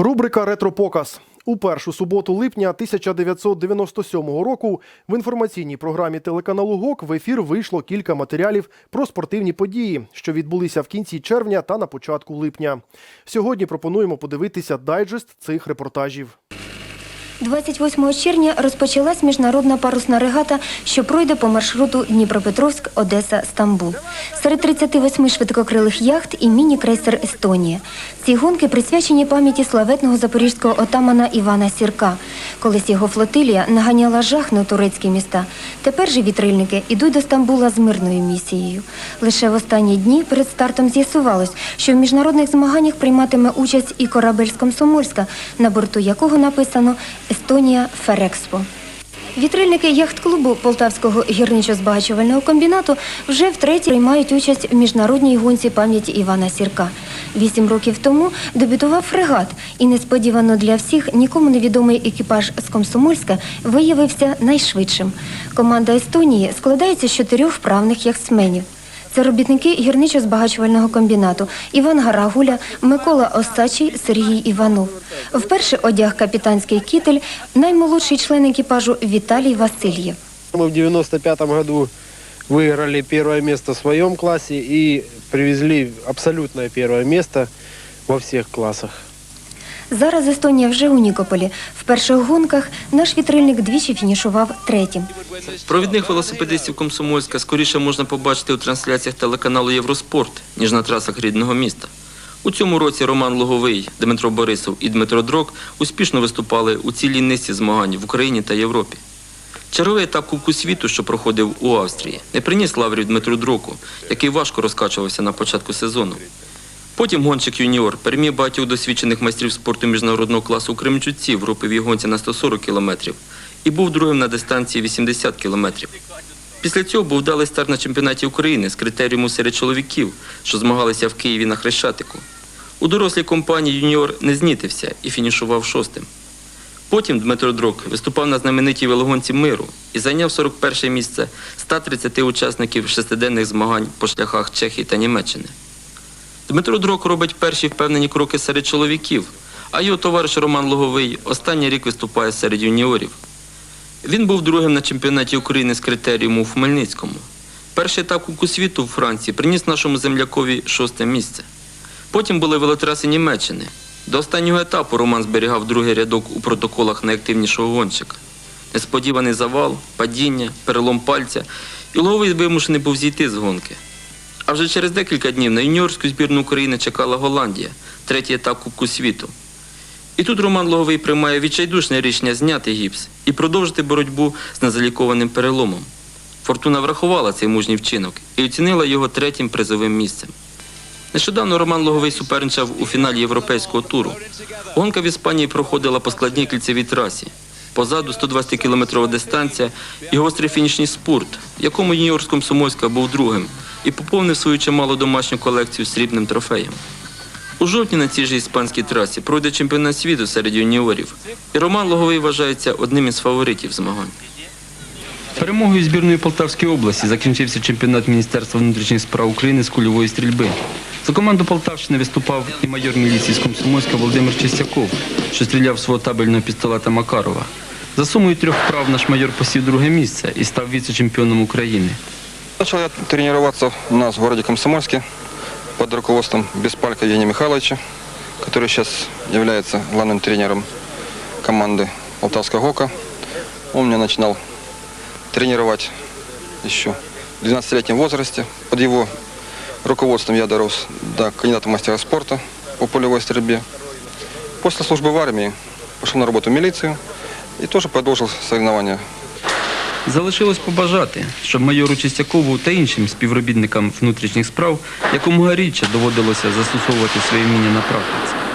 Рубрика Ретропоказ. У першу суботу липня 1997 року в інформаційній програмі телеканалу ГОК в ефір вийшло кілька матеріалів про спортивні події, що відбулися в кінці червня та на початку липня. Сьогодні пропонуємо подивитися дайджест цих репортажів. 28 червня розпочалась міжнародна парусна регата, що пройде по маршруту Дніпропетровськ, Одеса, Стамбул. Серед 38 швидкокрилих яхт і міні-крейсер Естонія. Ці гонки присвячені пам'яті славетного запорізького отамана Івана Сірка. Колись його флотилія наганяла жах на турецькі міста. Тепер же вітрильники йдуть до Стамбула з мирною місією. Лише в останні дні перед стартом з'ясувалось, що в міжнародних змаганнях прийматиме участь і корабель з Комсомольська, на борту якого написано Естонія Ферекспо. Вітрильники яхт-клубу Полтавського гірничо-збагачувального комбінату вже втретє приймають участь в міжнародній гонці пам'яті Івана Сірка. Вісім років тому дебютував фрегат, і несподівано для всіх нікому невідомий екіпаж з Комсомольська виявився найшвидшим. Команда Естонії складається з чотирьох вправних яхтсменів. Це робітники гірничо-збагачувального комбінату Іван Гарагуля, Микола Осачий, Сергій Іванов. Вперше одяг капітанський кітель наймолодший член екіпажу Віталій Васильєв. Ми в 95 году выиграли первое место в своем классе и привезли абсолютное первое место во всех классах. Зараз Естонія вже у Нікополі. В перших гонках наш вітрильник двічі фінішував третім. Провідних велосипедистів Комсомольська скоріше можна побачити у трансляціях телеканалу Євроспорт, ніж на трасах рідного міста. У цьому році Роман Луговий, Дмитро Борисов і Дмитро Дрок успішно виступали у цілій низці змагань в Україні та Європі. Черговий етап Кубку світу, що проходив у Австрії, не приніс лаврів Дмитру Дроку, який важко розкачувався на початку сезону. Потім гонщик юніор переміг багатьох досвідчених майстрів спорту міжнародного класу у Кременчуці в груповій гонці на 140 кілометрів і був другим на дистанції 80 кілометрів. Після цього був вдалий старт на чемпіонаті України з критеріуму серед чоловіків, що змагалися в Києві на Хрещатику. У дорослій компанії юніор не знітився і фінішував шостим. Потім Дмитро Дрок виступав на знаменитій велогонці миру і зайняв 41 місце 130 учасників шестиденних змагань по шляхах Чехії та Німеччини. Дмитро Дрок робить перші впевнені кроки серед чоловіків, а його товариш Роман Логовий останній рік виступає серед юніорів. Він був другим на чемпіонаті України з критеріуму в Хмельницькому. Перший етап Кубку світу у Франції приніс нашому землякові шосте місце. Потім були велотраси Німеччини. До останнього етапу Роман зберігав другий рядок у протоколах найактивнішого гонщика. Несподіваний завал, падіння, перелом пальця, і Логовий вимушений був зійти з гонки. А вже через декілька днів на юніорську збірну України чекала Голландія, третій етап Кубку світу. І тут Роман Логовий приймає відчайдушне рішення зняти гіпс і продовжити боротьбу з незалікованим переломом. Фортуна врахувала цей мужній вчинок і оцінила його третім призовим місцем. Нещодавно Роман Логовий суперничав у фіналі європейського туру. Гонка в Іспанії проходила по складній кільцевій трасі. Позаду 120-кілометрова дистанція і гострий фінішній спорт, в якому юніор з був другим, і поповнив свою чималу домашню колекцію срібним трофеєм. У жовтні на цій же іспанській трасі пройде чемпіонат світу серед юніорів, і Роман Логовий вважається одним із фаворитів змагань. Перемогою збірної Полтавської області закінчився чемпіонат Міністерства внутрішніх справ України з кульової стрільби. За команду Полтавщини виступав і майор міліції з Комсомольська Володимир Чистяков, що стріляв свого табельного пістолета Макарова. За сумою трьох вправ наш майор посів друге місце і став віце-чемпіоном України. Начал я тренироваться у нас в городе Комсомольске под руководством Беспалька Евгения Михайловича, который сейчас является главным тренером команды Полтавского ГОКа. Он меня начинал тренировать еще в 12-летнем возрасте. Под его руководством я дорос до кандидата мастера спорта по полевой стрельбе. После службы в армии пошел на работу в милицию и тоже продолжил соревнования Залишилось побажати, щоб майору Чистякову та іншим співробітникам внутрішніх справ якомога рідше доводилося застосовувати своє вміння на практиці.